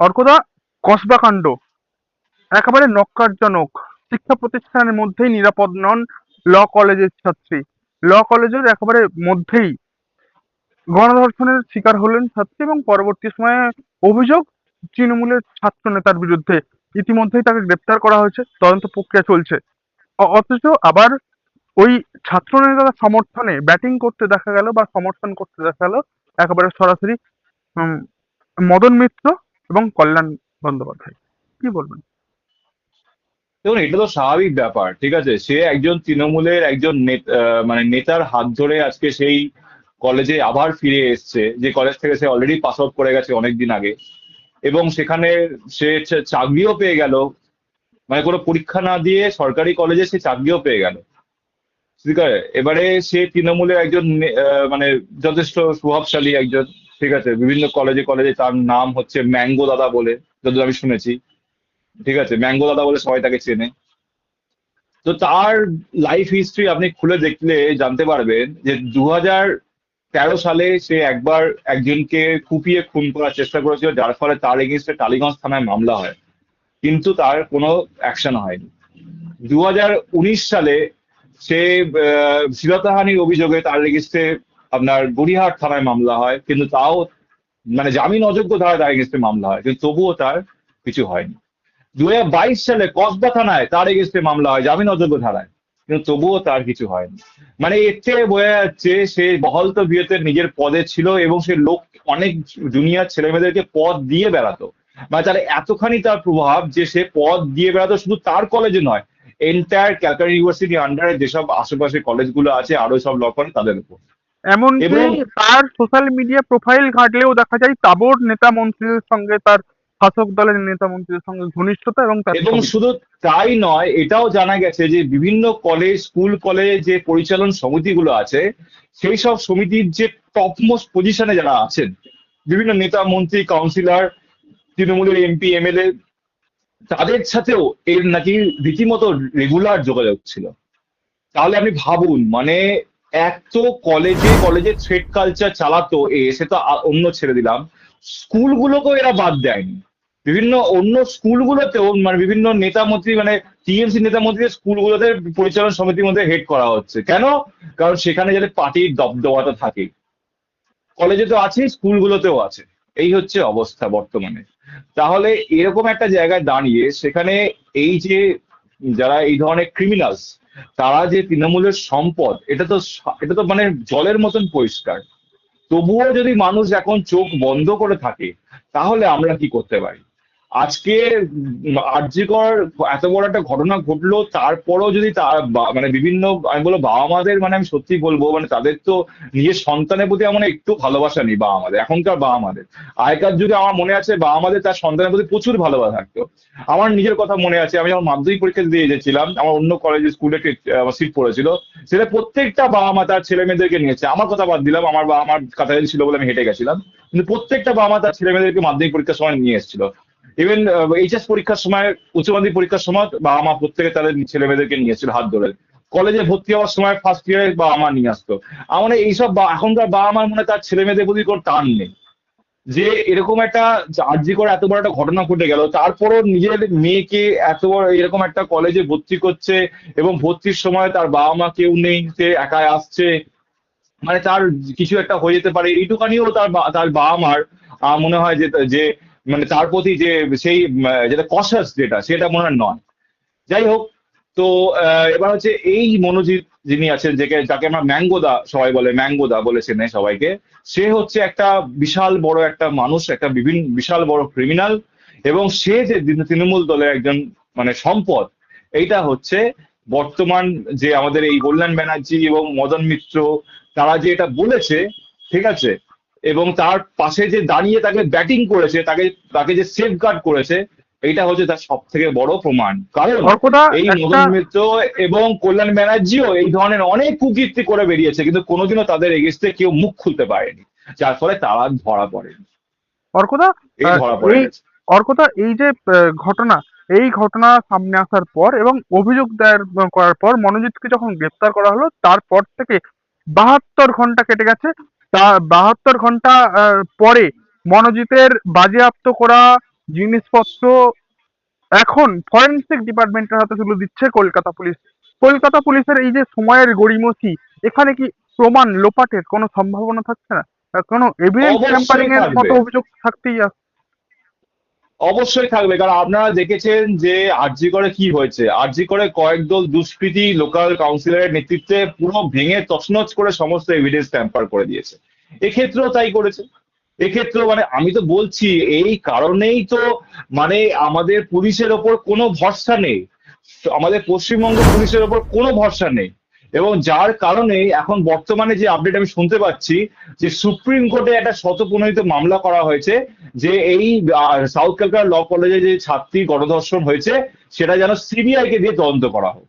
অর্কদা, কসবাকাণ্ড। একেবারে নক্কারজনক। শিক্ষা প্রতিষ্ঠানের মধ্যেই নিরাপদ নন ল কলেজের ছাত্রী। ল কলেজের একেবারে মধ্যেই গণধর্ষণের শিকার হলেন ছাত্রী এবং পরবর্তী সময়ে অভিযোগ তৃণমূলের ছাত্র নেতার বিরুদ্ধে। ইতিমধ্যেই তাকে গ্রেপ্তার করা হয়েছে। তদন্ত প্রক্রিয়া চলছে। অথচ আবার ওই ছাত্র নেতার সমর্থনে ব্যাটিং করতে দেখা গেল বা সমর্থন করতে দেখা গেল। একেবারে সরাসরি মদন মিত্র এবং কল্যাণ বন্দ্যোপাধ্যায়। কি বলবেন? দেখুন, এটা তো স্বাভাবিক ব্যাপার, ঠিক আছে? সে একজন তৃণমূলের একজন মানে নেতার হাত ধরে আজকে সেই কলেজে আবার ফিরে এসছে, যে কলেজ থেকে সে অলরেডি পাস আউট করে গেছে অনেকদিন আগে। এবং সেখানে সে চাকরিও পেয়ে গেল। মানে কোনো পরীক্ষা না দিয়ে সরকারি কলেজে সে চাকরিও পেয়ে গেল। ঠিক আছে? এবারে সে তৃণমূলের একজন মানে যথেষ্ট প্রভাবশালী একজন। ঠিক আছে বিভিন্ন কলেজে কলেজে তার নাম হচ্ছে ম্যাঙ্গো দাদা বলে যতদূর আমি শুনেছি। ঠিক আছে ম্যাঙ্গো দাদা বলে সবাই তাকে চেনে। তো তার লাইফ হিস্ট্রি আপনি খুলে দেখলে জানতে পারবেন যে দু তেরো সালে সে একবার একজনকে কুপিয়ে খুন করার চেষ্টা করেছিল যার ফলে তার এগেনস্টে টালিগঞ্জ থানায় মামলা হয়। কিন্তু তার কোনো অ্যাকশন হয়নি। দু হাজার উনিশ সালে সে আহ, শ্লীলতাহানির অভিযোগে তার এগেনস্টে আপনার গড়িয়াহাট থানায় মামলা হয়, কিন্তু তাও মানে জামিন অযোগ্য ধারায় তার এগেনস্টে মামলা হয়, কিন্তু তবুও তার কিছু হয়নি। দু হাজার বাইশ সালে কসবা থানায় তার এগেনস্টে মামলা হয়, জামিন অযোগ্য ধারায়, কিন্তু তবুও তার কিছু হয়নি। মানে এর থেকে বোঝা যাচ্ছে সে বহলত বিয়েতে নিজের পদে ছিল এবং সে লোক অনেক জুনিয়র ছেলেমেয়েদেরকে পদ দিয়ে বেড়াতো। মানে তার এতখানি তার প্রভাব যে সে পদ দিয়ে বেড়াতো শুধু তার কলেজে নয় এন্টায়ার ক্যালকাটা ইউনিভার্সিটি আন্ডারে যেসব আশেপাশে কলেজগুলো আছে, আরও সব ল তাদের উপর। এমনকি তার সোশ্যাল মিডিয়া প্রোফাইল ঘাটলেও দেখা যায় তাবর নেতা মন্ত্রীদের সঙ্গে তার শাসক দলের নেতা মন্ত্রীদের সঙ্গে ঘনিষ্ঠতা এবং এবং শুধু তাই নয় এটাও জানা গেছে যে বিভিন্ন কলেজ স্কুল কলেজ যে পরিচালন সমিতিগুলো আছে সেই সব সমিতির যে টপমোস্ট পজিশনে যারা আছেন বিভিন্ন নেতা মন্ত্রী কাউন্সিলর তৃণমূলের এমপি এমএলএ তাদের সাথেও এর নাকি রীতিমতো রেগুলার যোগাযোগ ছিল। তাহলে আপনি ভাবুন মানে এত কলেজে কলেজে থ্রেড কালচার চালাতো এ, সে তো অন্য ছেড়ে দিলাম। স্কুলগুলোকেও এরা বাদ দেয়নি। বিভিন্ন অন্য স্কুলগুলোতেও মানে বিভিন্ন নেতা মন্ত্রী মানে টিএমসি নেতা মন্ত্রীদের স্কুলগুলোতে পরিচালন সমিতির মধ্যে হেড করা হচ্ছে। কেন? কারণ সেখানে যাতে পার্টির দবদবাটা থাকে। কলেজে তো আছে স্কুলগুলোতেও আছে। এই হচ্ছে অবস্থা বর্তমানে। তাহলে এরকম একটা জায়গায় দাঁড়িয়ে সেখানে এই যে যারা এই ধরনের ক্রিমিনালস তারা যে তৃণমূলের সম্পদ, এটা তো এটা তো মানে জলের মতন পরিষ্কার। তবুও যদি মানুষ এখন চোখ বন্ধ করে থাকে, তাহলে আমরা কি করতে পারি? আজকে আর্যিকর এত বড় একটা ঘটনা ঘটলো, তারপরও যদি তার মানে বিভিন্ন, আমি বলব বাবা মাদের মানে আমি সত্যি বলব মানে তাদের তো নিজের সন্তানের প্রতি আমার একটু ভালোবাসা নেই বাবা মাদের এখনকার বাবা মাদের আগেকার যুগে আমার মনে আছে বাবা মাদের তার সন্তানের প্রতি প্রচুর ভালোবাসা থাকতো। আমার নিজের কথা মনে আছে, আমি যখন মাধ্যমিক পরীক্ষা দিয়ে গেছিলাম আমার অন্য কলেজে স্কুলে সিট পড়েছিল, সেটা প্রত্যেকটা বাবা মা তার ছেলে মেয়েদেরকে নিয়েছে। আমার কথা বাদ দিলাম, আমার বাবা আমার কাছাকাছি ছিল বলে আমি হেঁটে গেছিলাম। কিন্তু প্রত্যেকটা বাবা মা তার ছেলে মেয়েদেরকে মাধ্যমিক পরীক্ষার সময় নিয়ে এসেছিল। ইভেন এইচএস পরীক্ষার সময়, উচ্চ মাধ্যমিক পরীক্ষার সময় বাবা মা প্রত্যেকে তাদের ছেলে মেয়েদেরকে নিয়ে এসেছিল হাত ধরে। কলেজে ভর্তি হওয়ার সময় ফার্স্ট ইয়ারে বাবা মা নিয়ে আসতো। আমার মনে এইসব এখনকার বাবা মার মনে তার ছেলে মেয়েদের প্রতি কোনো টান নেই। যে এরকম একটা আর্জি করে এত বড় একটা ঘটনা ঘটে গেল, তারপরও নিজের মেয়েকে এত বড় এরকম একটা কলেজে ভর্তি করছে এবং ভর্তির সময় তার বাবা মা কেউ নেই, সে একাই আসছে। মানে তার কিছু একটা হয়ে যেতে পারে। এইটুকানিও তার তার বাবা মার মনে হয় যে মানে তার প্রতি যে সেই যেটা কশাস যেটা, সেটা মনে হয় নয়। যাই হোক, তো এবার হচ্ছে এই মনোজিৎ যিনি আছেন, যাকে যাকে আমরা ম্যাঙ্গোদা সবাই বলে ম্যাঙ্গোদা বলে চেনে সবাইকে, সে হচ্ছে একটা বিশাল বড় একটা মানুষ, একটা বিভিন্ন বিশাল বড় ক্রিমিনাল এবং সে যে তৃণমূল দলের একজন মানে সম্পদ, এইটা হচ্ছে বর্তমান যে আমাদের এই কল্যাণ ব্যানার্জি এবং মদন মিত্র, তারা যে এটা বলেছে, ঠিক আছে? এবং তার পাশে যে দাঁড়িয়ে তাকে ব্যাটিং করেছে তাকে তাকে যে সেফ গার্ড করেছে এইটা হচ্ছে তার সব থেকে বড় প্রমাণ। কারণ এই মদন মিত্র এবং কল্যাণ ব্যানার্জিও এই ধরনের অনেক কুকীর্তি করে বেরিয়েছে কিন্তু কোনোদিনও তাদের এগেস্টে কেউ মুখ খুলতে পারেনি। যার ফলে তারা ধরা পড়েনি। অর্কদা এই ধরা পড়ে এই অর্কদা এই যে ঘটনা এই ঘটনা সামনে আসার পর এবং অভিযোগ দায়ের করার পর মনোজিৎকে যখন গ্রেপ্তার করা হলো তারপর থেকে বাহাত্তর ঘণ্টা কেটে গেছে। তা বাহাত্তর ঘণ্টা পরে মনোজিতের বাজেয়াপ্ত করা জিনিসপত্র এখন ফরেন্সিক ডিপার্টমেন্টের হাতে তুলে দিচ্ছে কলকাতা পুলিশ। কলকাতা পুলিশের এই যে সময়ের গড়িমসি এখানে কি প্রমাণ লোপাটের কোনো সম্ভাবনা থাকছে না? কোনো এভিডেন্স ট্যাম্পারিং এর। মতো অভিযোগ থাকতেই আছে অবশ্যই থাকবে কারণ আপনারা দেখেছেন যে আরজি করে কি হয়েছে। আরজি করে কয়েক দল দুষ্কৃতী লোকাল কাউন্সিলরের নেতৃত্বে পুরো ভেঙে তছনছ করে সমস্ত এভিডেন্স ট্যাম্পার করে দিয়েছে। এক্ষেত্রেও তাই করেছে। এক্ষেত্রেও মানে আমি তো বলছি, এই কারণেই তো মানে আমাদের পুলিশের ওপর কোনো ভরসা নেই। আমাদের পশ্চিমবঙ্গ পুলিশের ওপর কোনো ভরসা নেই। এবং যার কারণে এখন বর্তমানে যে আপডেট আমি শুনতে পাচ্ছি, যে সুপ্রিম কোর্টে একটা শতপ্রণোদিত মামলা করা হয়েছে, যে এই সাউথ ক্যালকাটা ল কলেজে যে ছাত্রী গণধর্ষণ হয়েছে, সেটা যেন সিবিআই কে দিয়ে তদন্ত করা হোক।